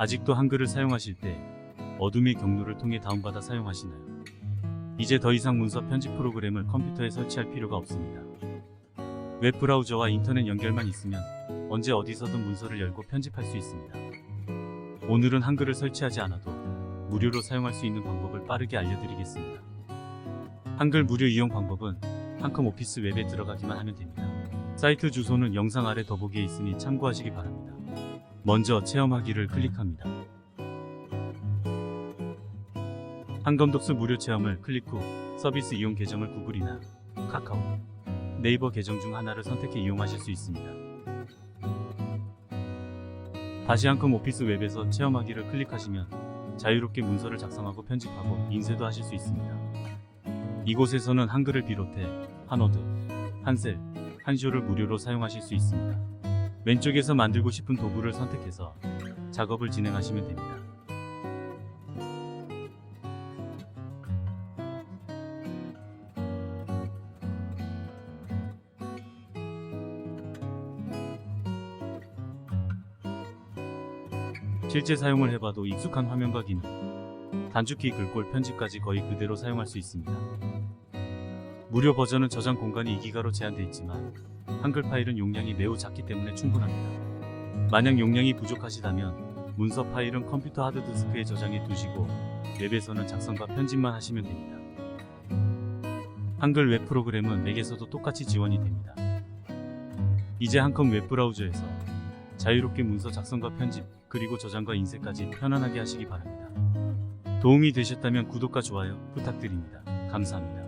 아직도 한글을 사용하실 때 어둠의 경로를 통해 다운받아 사용하시나요? 이제 더 이상 문서 편집 프로그램을 컴퓨터에 설치할 필요가 없습니다. 웹 브라우저와 인터넷 연결만 있으면 언제 어디서든 문서를 열고 편집할 수 있습니다. 오늘은 한글을 설치하지 않아도 무료로 사용할 수 있는 방법을 빠르게 알려드리겠습니다. 한글 무료 이용 방법은 한컴 오피스 웹에 들어가기만 하면 됩니다. 사이트 주소는 영상 아래 더보기에 있으니 참고하시기 바랍니다. 먼저 체험하기를 클릭합니다. 한검독스 무료 체험을 클릭 후 서비스 이용 계정을 구글이나 카카오, 네이버 계정 중 하나를 선택해 이용하실 수 있습니다. 다시 한컴 오피스 웹에서 체험하기를 클릭하시면 자유롭게 문서를 작성하고 편집하고 인쇄도 하실 수 있습니다. 이곳에서는 한글을 비롯해 한워드, 한셀, 한쇼를 무료로 사용하실 수 있습니다. 왼쪽에서 만들고 싶은 도구를 선택해서 작업을 진행하시면 됩니다. 실제 사용을 해봐도 익숙한 화면과 기능, 단축키 글꼴 편집까지 거의 그대로 사용할 수 있습니다. 무료 버전은 저장 공간이 2기가로 제한되어 있지만 한글 파일은 용량이 매우 작기 때문에 충분합니다. 만약 용량이 부족하시다면 문서 파일은 컴퓨터 하드디스크에 저장해 두시고 웹에서는 작성과 편집만 하시면 됩니다. 한글 웹 프로그램은 맥에서도 똑같이 지원이 됩니다. 이제 한컴 웹 브라우저에서 자유롭게 문서 작성과 편집, 그리고 저장과 인쇄까지 편안하게 하시기 바랍니다. 도움이 되셨다면 구독과 좋아요 부탁드립니다. 감사합니다.